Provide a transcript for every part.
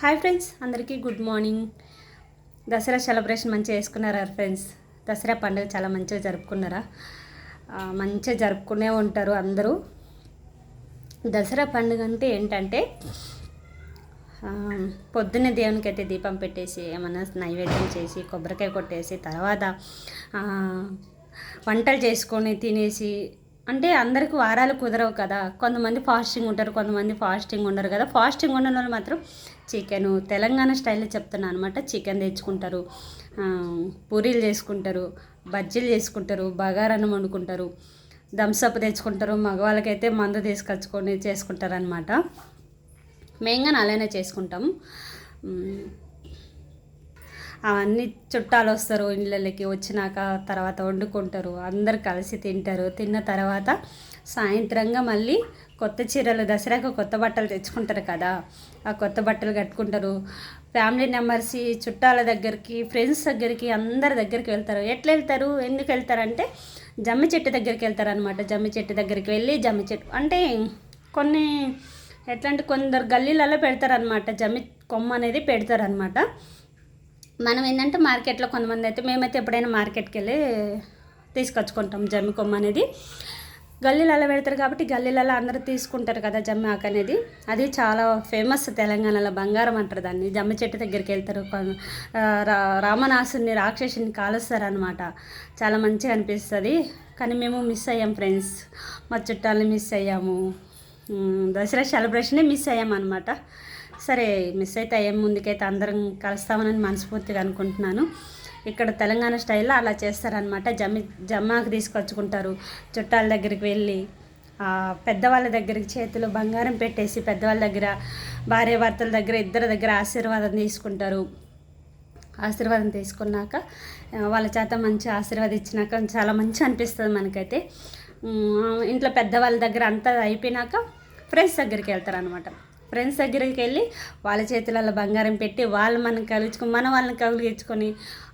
Hi friends అందరికీ good morning. Dasara celebration మంచిగా చేసుకున్నారా ఫ్రెండ్స్? దసరా పండుగ చాలా మంచిగా జరుపుకున్నారా? మంచిగా జరుపుకునే ఉంటారు అందరూ. దసరా పండుగ అంటే ఏంటంటే పొద్దున్నే దేవునికి అయితే దీపం పెట్టేసి ఏమన్నా నైవేద్యం చేసి కొబ్బరికాయ కొట్టేసి తర్వాత వంటలు చేసుకొని తినేసి అంటే అందరికి వారాలు కుదరవు కదా. కొంతమంది ఫాస్టింగ్ ఉంటారు కొంతమంది ఫాస్టింగ్ ఉండరు కదా. ఫాస్టింగ్ ఉన్న వాళ్ళు మాత్రం చికెను. తెలంగాణ స్టైల్లో చెప్తున్నాను అనమాట చికెన్ తెచ్చుకుంటారు. పూరీలు చేసుకుంటారు. బజ్జీలు చేసుకుంటారు. బగారన్నం వండుకుంటారు. థమ్స్అప్ తెచ్చుకుంటారు. మగవాళ్ళకైతే మందు తీసుకొచ్చుకొని చేసుకుంటారు అనమాట మేము అలానే చేసుకుంటాం అవన్నీ చుట్టాలు వస్తారు ఇళ్ళకి. వచ్చినాక తర్వాత వండుకుంటారు. అందరు కలిసి తింటారు. తిన్న తర్వాత సాయంత్రంగా మళ్ళీ కొత్త చీరలు దసరాకు కొత్త బట్టలు తెచ్చుకుంటారు కదా. ఆ కొత్త బట్టలు కట్టుకుంటారు. ఫ్యామిలీ మెంబర్స్ చుట్టాల దగ్గరికి ఫ్రెండ్స్ దగ్గరికి అందరి దగ్గరికి వెళ్తారు. ఎట్లా వెళ్తారు ఎందుకు వెళ్తారంటే జమ్మి చెట్టు దగ్గరికి వెళ్తారు అనమాట జమ్మి చెట్టు దగ్గరికి వెళ్ళి జమ్మి చెట్టు అంటే కొన్ని ఎట్లా అంటే కొందరు గల్లీలలో పెడతారనమాట జమ్మి కొమ్మ అనేది పెడతారనమాట మనం ఏంటంటే మార్కెట్లో కొంతమంది అయితే మేమైతే ఎప్పుడైనా మార్కెట్కి వెళ్ళి తీసుకొచ్చుకుంటాం జమ్మి కొమ్మ అనేది. గల్లీలలో పెడతారు కాబట్టి గల్లీలలో అందరూ తీసుకుంటారు కదా జమ్మి ఆకు అనేది. అది చాలా ఫేమస్ తెలంగాణలో బంగారం అంటారు దాన్ని. జమ్మి చెట్టు దగ్గరికి వెళ్తారు. రా రామనాసుని రాక్షసుని కాలుస్తారు అనమాట చాలా మంచిగా అనిపిస్తుంది. కానీ మేము మిస్ అయ్యాం ఫ్రెండ్స్ మా చుట్టాలని మిస్ అయ్యాము. దసరా సెలబ్రేషనే మిస్ అయ్యాం అనమాట సరే మిస్ అయితే అయ్యాం. ముందుకైతే అందరం కలుస్తామని మనస్ఫూర్తిగా అనుకుంటున్నాను. ఇక్కడ తెలంగాణ స్టైల్లో అలా చేస్తారనమాట జమ్మి జమ్మాకు తీసుకొచ్చుకుంటారు. చుట్టాల దగ్గరికి వెళ్ళి పెద్దవాళ్ళ దగ్గరికి చేతిలో బంగారం పెట్టేసి పెద్దవాళ్ళ దగ్గర భార్య భర్తల దగ్గర ఇద్దరి దగ్గర ఆశీర్వాదం తీసుకుంటారు. ఆశీర్వాదం తీసుకున్నాక వాళ్ళ చేత మంచి ఆశీర్వాదం ఇచ్చినాక చాలా మంచి అనిపిస్తుంది మనకైతే. ఇంట్లో పెద్దవాళ్ళ దగ్గర అంతా అయిపోయినాక ఫ్రెండ్స్ దగ్గరికి వెళ్తారనమాట ఫ్రెండ్స్ దగ్గరికి వెళ్ళి వాళ్ళ చేతులలో బంగారం పెట్టి వాళ్ళు మనం కలుచుకుని మన వాళ్ళని కలిగించుకొని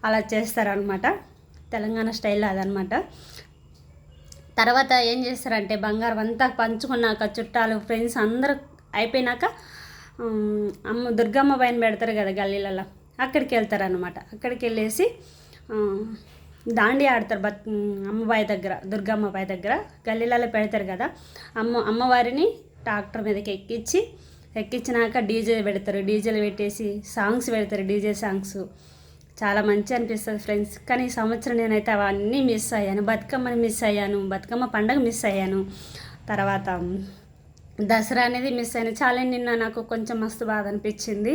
అలా చేస్తారనమాట తెలంగాణ స్టైల్లో అదనమాట తర్వాత ఏం చేస్తారంటే బంగారం అంతా పంచుకున్నాక చుట్టాలు ఫ్రెండ్స్ అందరూ అయిపోయినాక అమ్మ దుర్గమ్మ పైన పెడతారు కదా గల్లీలలో అక్కడికి వెళ్తారనమాట అక్కడికి వెళ్ళేసి దాండి ఆడతారు బత్ అమ్మబాయి దగ్గర దుర్గమ్మబాయి దగ్గర. గల్లీలలో పెడతారు కదా అమ్మ అమ్మవారిని ట్రాక్టర్ మీదకి ఎక్కించి ఎక్కించినాక డీజే పెడతారు. డీజేలు పెట్టేసి సాంగ్స్ పెడతారు. DJ songs. చాలా మంచి అనిపిస్తుంది ఫ్రెండ్స్. కానీ ఈ సంవత్సరం నేనైతే అవన్నీ మిస్ అయ్యాను. బతుకమ్మని మిస్ అయ్యాను. బతుకమ్మ పండగ మిస్ అయ్యాను. తర్వాత దసరా అనేది మిస్ అయ్యాను. చాలా నిన్న నాకు కొంచెం మస్తు బాధ అనిపించింది.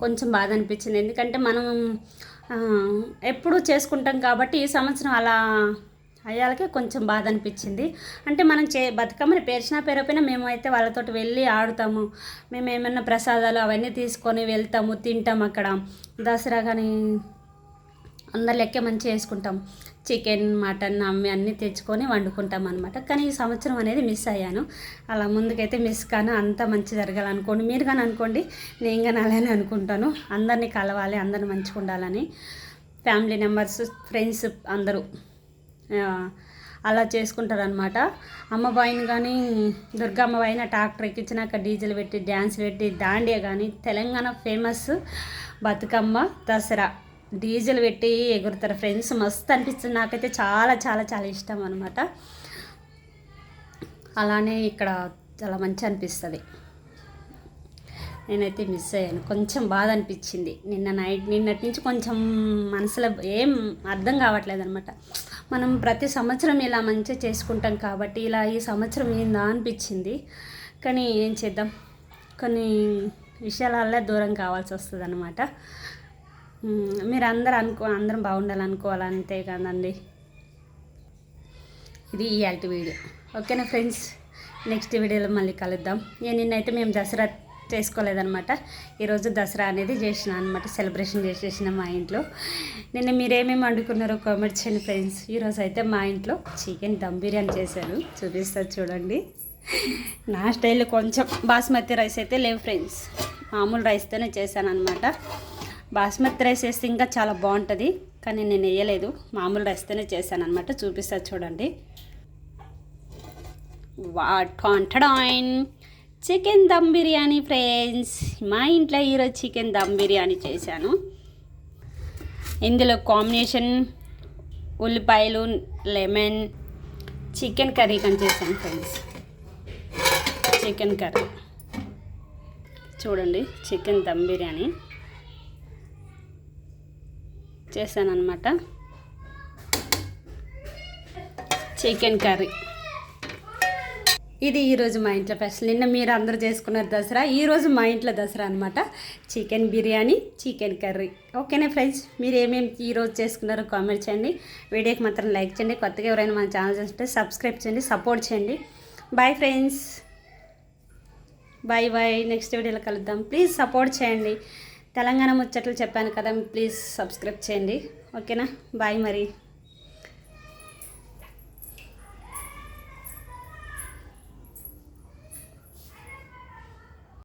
కొంచెం బాధ అనిపించింది. ఎందుకంటే మనం ఎప్పుడూ చేసుకుంటాం కాబట్టి ఈ సంవత్సరం అలా అయ్యాలకే కొంచెం బాధ అనిపించింది అంటే మనం చే బతుకమ్మని పేర్చినా పేరపోయినా మేమైతే వాళ్ళతోటి వెళ్ళి ఆడుతాము. మేము ఏమైనా ప్రసాదాలు అవన్నీ తీసుకొని వెళ్తాము తింటాం అక్కడ. దసరా కానీ అందరు లెక్కే మంచిగా చేసుకుంటాం చికెన్ మటన్ అమ్మి అన్నీ తెచ్చుకొని వండుకుంటాం అనమాట కానీ ఈ సంవత్సరం అనేది మిస్ అయ్యాను. అలా ముందుకైతే మిస్ కాను అంత మంచి జరగాలనుకోండి. మీరు కానీ అనుకోండి నేను కానీ అలానే అనుకుంటాను. అందరినీ కలవాలి అందరిని మంచిగా ఉండాలని. ఫ్యామిలీ మెంబర్స్ ఫ్రెండ్స్ అందరూ. అలా చేసుకుంటారనమాట అమ్మబాయిని కానీ దుర్గమ్మబాయిన ట్రాక్టర్ ఎక్కించినాక డీజిల్ పెట్టి డ్యాన్స్ పెట్టి దాండియా కానీ తెలంగాణ ఫేమస్ బతుకమ్మ దసరా. డీజిల్ పెట్టి ఎగురుతారు ఫ్రెండ్స్ మస్తు అనిపిస్తుంది. నాకైతే చాలా చాలా చాలా ఇష్టం అనమాట అలానే ఇక్కడ చాలా మంచి అనిపిస్తుంది. నేనైతే మిస్ అయ్యాను. కొంచెం బాధ అనిపించింది. నిన్న నైట్ నిన్నటి నుంచి కొంచెం మనసులో ఏం అర్థం కావట్లేదు అనమాట మనం ప్రతి సంవత్సరం ఇలా మంచిగా చేసుకుంటాం కాబట్టి ఇలా ఈ సంవత్సరం ఏందా అనిపించింది. కానీ ఏం చేద్దాం? కొన్ని విషయాల దూరం కావాల్సి వస్తుంది అనమాట మీరు అందరు అనుకో అందరం బాగుండాలనుకోవాలి అంతే కదండి. ఇది ఇయాల్టి వీడియో. ఓకేనా ఫ్రెండ్స్? నెక్స్ట్ వీడియోలో మళ్ళీ కలుద్దాం. నేను నిన్నైతే మేము దసరా చేసుకోలేదనమాట ఈరోజు దసరా అనేది చేసిన అనమాట సెలబ్రేషన్ చేసేసిన మా ఇంట్లో. నిన్న మీరేమేమి వండుకున్నారో కామెంట్ చేయండి ఫ్రెండ్స్. ఈరోజు అయితే మా ఇంట్లో చికెన్ దమ్ బిర్యానీ చేశారు చూపిస్తారు చూడండి. నా స్టైల్ కొంచెం బాస్మతి రైస్ అయితే లేవు ఫ్రెండ్స్. మామూలు రైస్తోనే చేశాను అనమాట బాస్మతి రైస్ వేస్తే ఇంకా చాలా బాగుంటుంది కానీ నేను వేయలేదు. మామూలు రైస్తోనే చేశాను అనమాట చూపిస్తారు చూడండి. వాట్ కాంటడాయిన్ చికెన్ దమ్ బిర్యానీ ఫ్రెండ్స్. మా ఇంట్లో ఈరోజు చికెన్ దమ్ బిర్యానీ చేశాను. ఇందులో కాంబినేషన్ ఉల్లిపాయలు లెమన్ చికెన్ కర్రీ కానీ చేశాను ఫ్రెండ్స్. Chicken curry. చూడండి చికెన్ దమ్ బిర్యానీ చేశాను అనమాట చికెన్ కర్రీ. ఇది ఈరోజు మా ఇంట్లో స్పెషల్. నిన్న మీరు అందరూ చేసుకున్నారు దసరా. ఈరోజు మా ఇంట్లో దసరా అనమాట చికెన్ బిర్యానీ చికెన్ కర్రీ. ఓకేనా ఫ్రెండ్స్? మీరు ఏమేమి ఈరోజు చేసుకున్నారో కామెంట్ చేయండి. వీడియోకి మాత్రం లైక్ చేయండి. కొత్తగా ఎవరైనా మన ఛానల్ చూస్తే సబ్స్క్రైబ్ చేయండి సపోర్ట్ చేయండి. Bye friends bye bye next వీడియోలో కలుద్దాం. ప్లీజ్ సపోర్ట్ చేయండి. తెలంగాణ ముచ్చట్లు చెప్పాను కదా ప్లీజ్ సబ్స్క్రైబ్ చేయండి. ఓకేనా? బాయ్ మరి.